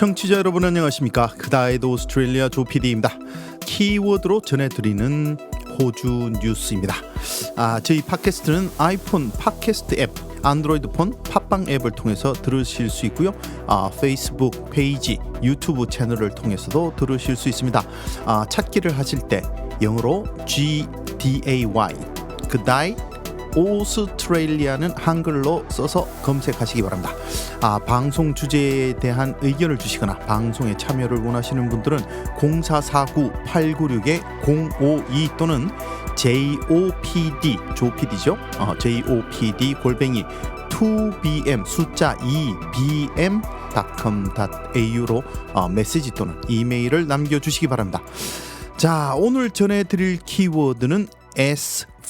청취자 여러분 안녕하십니까? 그다에도 오스트레일리아 조피디입니다. 키워드로 전해드리는 호주 뉴스입니다. 아 저희 팟캐스트는 아이폰 팟캐스트 앱 안드로이드 폰 팟빵 앱을 통해서 들으실 수 있고요. 아 페이스북 페이지 유튜브 채널을 통해서도 들으실 수 있습니다. 아 찾기를 하실 때 영어로 G D A Y 그다이 오스트레일리아는 한글로 써서 검색하시기 바랍니다. 아, 방송 주제에 대한 의견을 주시거나 방송에 참여를 원하시는 분들은 0449-896-052 또는 JOPD 조PD죠. 어, JOPD 골뱅이 2bm 숫자 2bm .com.au로 어, 메시지 또는 이메일을 남겨주시기 바랍니다. 자 오늘 전해드릴 키워드는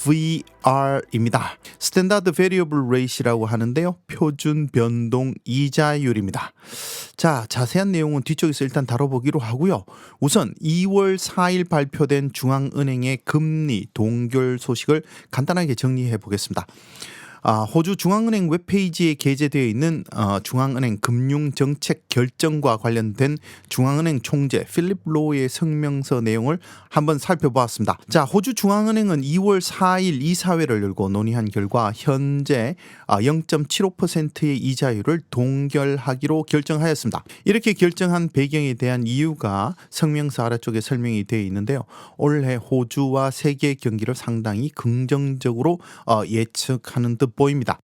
SVR입니다. 스탠다드 베리어블 레이시라고 하는데요. 표준 변동 이자율입니다. 자 자세한 내용은 뒤쪽에서 일단 다뤄보기로 하고요. 우선 2월 4일 발표된 중앙은행의 금리 동결 소식을 간단하게 정리해 보겠습니다. 아, 호주 중앙은행 웹페이지에 게재되어 있는 어, 중앙은행 금융정책 결정과 관련된 중앙은행 총재 필립 로의 성명서 내용을 한번 살펴보았습니다. 자, 호주 중앙은행은 2월 4일 이사회를 열고 논의한 결과 현재 0.75%의 이자율을 동결하기로 결정하였습니다. 이렇게 결정한 배경에 대한 이유가 성명서 아래쪽에 설명이 되어 있는데요. 올해 호주와 세계 경기를 상당히 긍정적으로 어, 예측하는 듯 보입니다.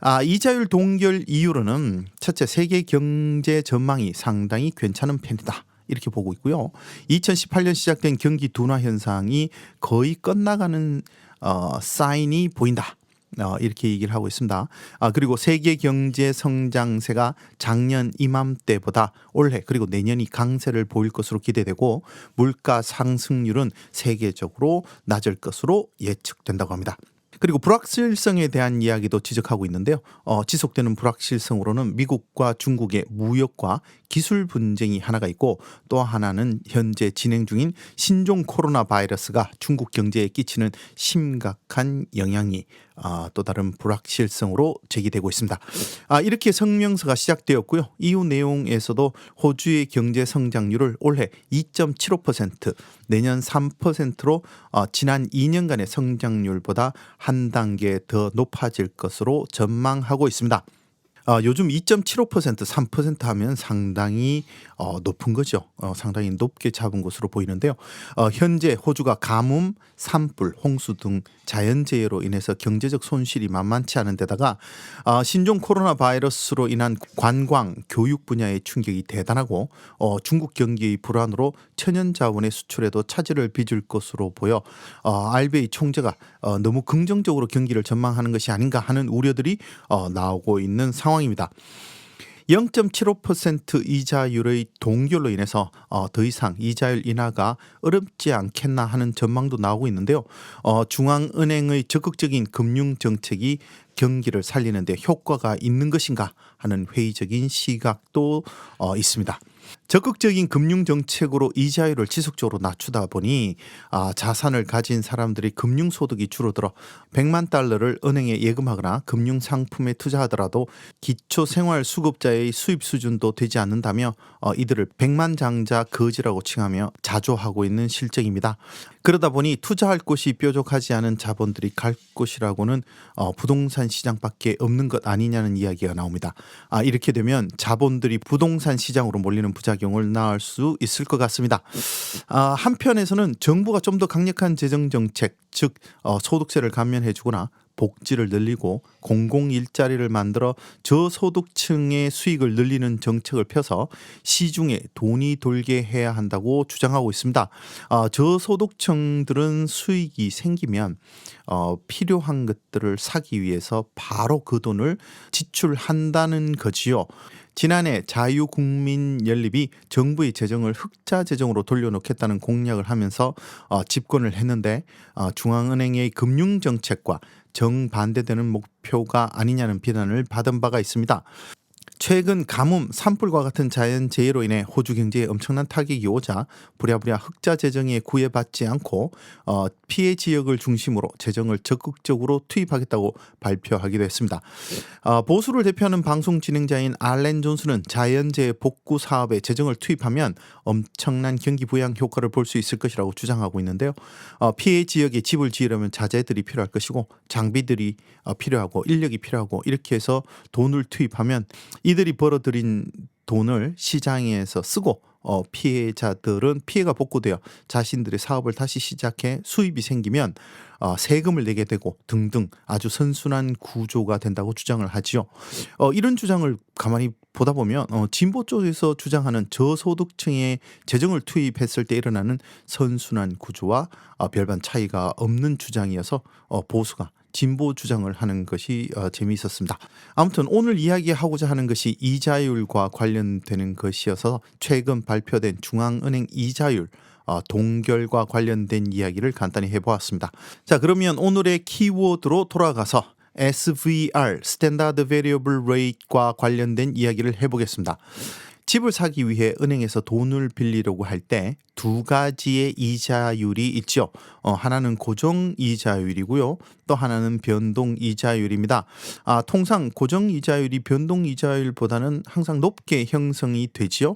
아, 이자율 동결 이유로는 첫째 세계 경제 전망이 상당히 괜찮은 편이다. 이렇게 보고 있고요. 2018년 시작된 경기 둔화 현상이 거의 끝나가는 어, 사인이 보인다. 어, 이렇게 얘기를 하고 있습니다. 아, 그리고 세계 경제 성장세가 작년 이맘때보다 올해 그리고 내년이 강세를 보일 것으로 기대되고 물가 상승률은 세계적으로 낮을 것으로 예측된다고 합니다. 그리고 불확실성에 대한 이야기도 지적하고 있는데요. 어, 지속되는 불확실성으로는 미국과 중국의 무역과 기술 분쟁이 하나가 있고 또 하나는 현재 진행 중인 신종 코로나 바이러스가 중국 경제에 끼치는 심각한 영향이 아, 또 다른 불확실성으로 제기되고 있습니다. 아, 이렇게 성명서가 시작되었고요. 이후 내용에서도 호주의 경제 성장률을 올해 2.75% 내년 3%로 어, 지난 2년간의 성장률보다 한 단계 더 높아질 것으로 전망하고 있습니다. 어, 요즘 2.75% 3% 하면 상당히 어, 높은 거죠. 어, 상당히 높게 잡은 것으로 보이는데요. 어, 현재 호주가 가뭄, 산불, 홍수 등 자연재해로 인해서 경제적 손실이 만만치 않은 데다가 어, 신종 코로나 바이러스로 인한 관광, 교육 분야의 충격이 대단하고 어, 중국 경기의 불안으로 천연 자원의 수출에도 차질을 빚을 것으로 보여 어, RBA 총재가 어, 너무 긍정적으로 경기를 전망하는 것이 아닌가 하는 우려들이 어, 나오고 있는 상황 입니다. 0.75% 이자율의 동결로 인해서 어, 더 이상 이자율 인하가 어렵지 않겠나 하는 전망도 나오고 있는데요. 어, 중앙은행의 적극적인 금융 정책이 경기를 살리는데 효과가 있는 것인가 하는 회의적인 시각도 어, 있습니다. 적극적인 금융 정책으로 이자율을 지속적으로 낮추다 보니 아, 자산을 가진 사람들이 금융 소득이 줄어들어 100만 달러를 은행에 예금하거나 금융 상품에 투자하더라도 기초 생활 수급자의 수입 수준도 되지 않는다며 어, 이들을 100만 장자 거지라고 칭하며 자조하고 있는 실정입니다. 그러다 보니 투자할 곳이 뾰족하지 않은 자본들이 갈 곳이라고는 어, 부동산 시장밖에 없는 것 아니냐는 이야기가 나옵니다. 아, 이렇게 되면 자본들이 부동산 시장으로 몰리는 부작용 을 낳을 수 있을 것 같습니다. 아, 한편에서는 정부가 좀 더 강력한 재정 정책, 즉 어, 소득세를 감면해주거나 복지를 늘리고 공공 일자리를 만들어 저소득층의 수익을 늘리는 정책을 펴서 시중에 돈이 돌게 해야 한다고 주장하고 있습니다. 어, 저소득층들은 수익이 생기면 어, 필요한 것들을 사기 위해서 바로 그 돈을 지출한다는 거지요. 지난해 자유국민연립이 정부의 재정을 흑자 재정으로 돌려놓겠다는 공약을 하면서 어, 집권을 했는데 어, 중앙은행의 금융 정책과 정반대되는 목표가 아니냐는 비난을 받은 바가 있습니다. 최근 가뭄, 산불과 같은 자연재해로 인해 호주 경제에 엄청난 타격이 오자 부랴부랴 흑자 재정에 구애받지 않고 어, 피해 지역을 중심으로 재정을 적극적으로 투입하겠다고 발표하기도 했습니다. 어, 보수를 대표하는 방송 진행자인 알렌 존스는 자연재해 복구 사업에 재정을 투입하면 엄청난 경기 부양 효과를 볼 수 있을 것이라고 주장하고 있는데요. 어, 피해 지역에 집을 지으려면 자재들이 필요할 것이고 장비들이 어, 필요하고 인력이 필요하고 이렇게 해서 돈을 투입하면 이 들이 벌어들인 돈을 시장에서 쓰고 어, 피해자들은 피해가 복구되어 자신들의 사업을 다시 시작해 수입이 생기면 어, 세금을 내게 되고 등등 아주 선순환 구조가 된다고 주장을 하지요. 어, 이런 주장을 가만히 보다 보면 어, 진보 쪽에서 주장하는 저소득층의 재정을 투입했을 때 일어나는 선순환 구조와 어, 별반 차이가 없는 주장이어서 어, 보수가 진보 주장을 하는 것이 어, 재미있었습니다. 아무튼 오늘 이야기하고자 하는 것이 이자율과 관련되는 것이어서 최근 발표된 중앙은행 이자율 어, 동결과 관련된 이야기를 간단히 해보았습니다. 자 그러면 오늘의 키워드로 돌아가서 SVR (Standard Variable Rate과 관련된 이야기를 해보겠습니다. 집을 사기 위해 은행에서 돈을 빌리려고 할 때 두 가지의 이자율이 있죠. 어, 하나는 고정 이자율이고요. 또 하나는 변동 이자율입니다. 아, 통상 고정 이자율이 변동 이자율보다는 항상 높게 형성이 되지요.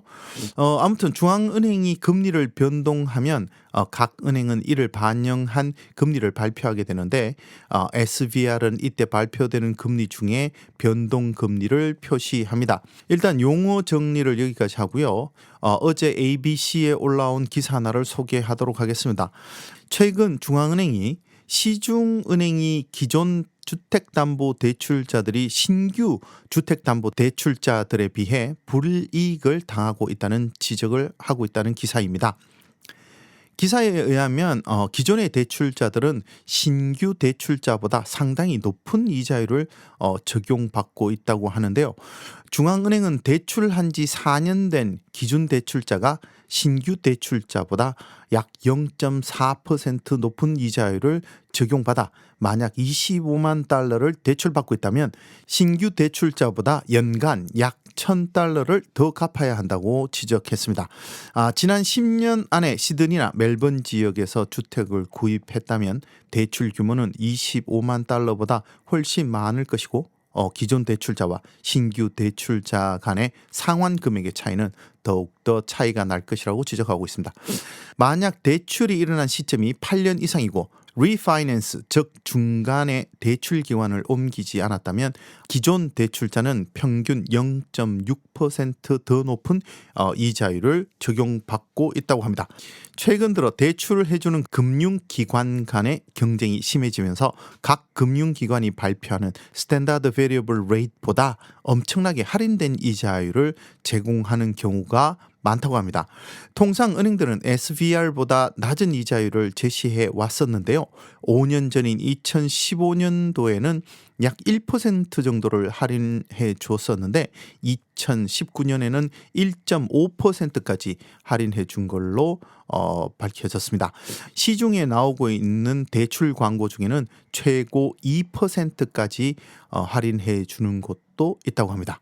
어, 아무튼 중앙은행이 금리를 변동하면 어, 각 은행은 이를 반영한 금리를 발표하게 되는데 어, SVR은 이때 발표되는 금리 중에 변동 금리를 표시합니다. 일단 용어 정리를 여기까지 하고요. 어, 어제 ABC에 올라온 기사 하나를 소개하도록 하겠습니다. 최근 중앙은행이 시중은행이 기존 주택담보대출자들이 신규 주택담보대출자들에 비해 불이익을 당하고 있다는 지적을 하고 있다는 기사입니다. 기사에 의하면 어, 기존의 대출자들은 신규 대출자보다 상당히 높은 이자율을 어, 적용받고 있다고 하는데요. 중앙은행은 대출한 지 4년 된 기준 대출자가 신규 대출자보다 약 0.4% 높은 이자율을 적용받아 만약 25만 달러를 대출받고 있다면 신규 대출자보다 연간 약 1000달러를 더 갚아야 한다고 지적했습니다. 아, 지난 10년 안에 시드니나 멜번 지역에서 주택을 구입했다면 대출 규모는 25만 달러보다 훨씬 많을 것이고 어, 기존 대출자와 신규 대출자 간의 상환 금액의 차이는 더욱더 차이가 날 것이라고 지적하고 있습니다. 만약 대출이 일어난 시점이 8년 이상이고 리파이낸스 즉 중간에 대출 기관을 옮기지 않았다면 기존 대출자는 평균 0.6%더 높은 어, 이자율을 적용받고 있다고 합니다. 최근 들어 대출을 해주는 금융기관 간의 경쟁이 심해지면서 각 금융기관이 발표하는 스탠다드 베리어블 레이트보다 엄청나게 할인된 이자율을 제공하는 경우가 많다고 합니다. 통상 은행들은 SVR보다 낮은 이자율을 제시해 왔었는데요. 5년 전인 2015년도에는 약 1% 정도를 할인해 줬었는데 2019년에는 1.5%까지 할인해 준 걸로 어, 밝혀졌습니다. 시중에 나오고 있는 대출 광고 중에는 최고 2%까지 어, 할인해 주는 곳도 있다고 합니다.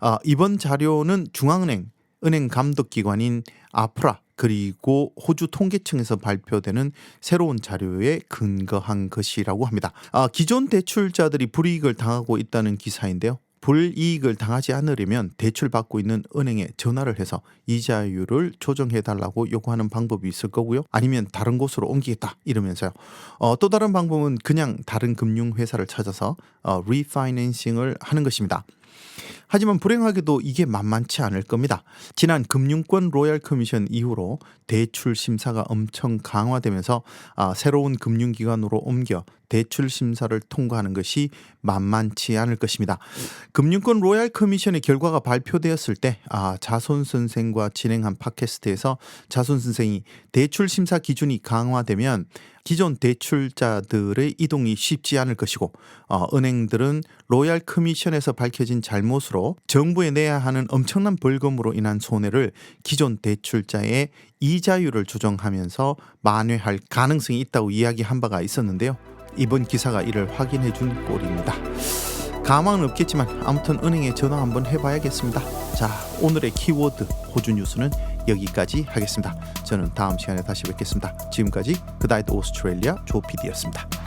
어, 이번 자료는 중앙은행 은행 감독 기관인 아프라 그리고 호주 통계청에서 발표되는 새로운 자료에 근거한 것이라고 합니다. 아, 기존 대출자들이 불이익을 당하고 있다는 기사인데요. 불이익을 당하지 않으려면 대출 받고 있는 은행에 전화를 해서 이자율을 조정해 달라고 요구하는 방법이 있을 거고요. 아니면 다른 곳으로 옮기겠다 이러면서요. 어, 또 다른 방법은 그냥 다른 금융 회사를 찾아서 어, 리파이낸싱을 하는 것입니다. 하지만 불행하게도 이게 만만치 않을 겁니다. 지난 금융권 로얄 커미션 이후로 대출 심사가 엄청 강화되면서 아, 새로운 금융기관으로 옮겨 대출 심사를 통과하는 것이 만만치 않을 것입니다. 금융권 로얄 커미션의 결과가 발표되었을 때 아, 자손 선생과 진행한 팟캐스트에서 자손 선생이 대출 심사 기준이 강화되면 기존 대출자들의 이동이 쉽지 않을 것이고 어, 은행들은 로얄 커미션에서 밝혀진 잘못으로 정부에 내야 하는 엄청난 벌금으로 인한 손해를 기존 대출자의 이자율을 조정하면서 만회할 가능성이 있다고 이야기한 바가 있었는데요. 이번 기사가 이를 확인해 준 꼴입니다. 가망은 없겠지만 아무튼 은행에 전화 한번 해봐야겠습니다. 자 오늘의 키워드 호주 뉴스는 여기까지 하겠습니다. 저는 다음 시간에 다시 뵙겠습니다. 지금까지 그다이드 오스트레일리아 조피디였습니다.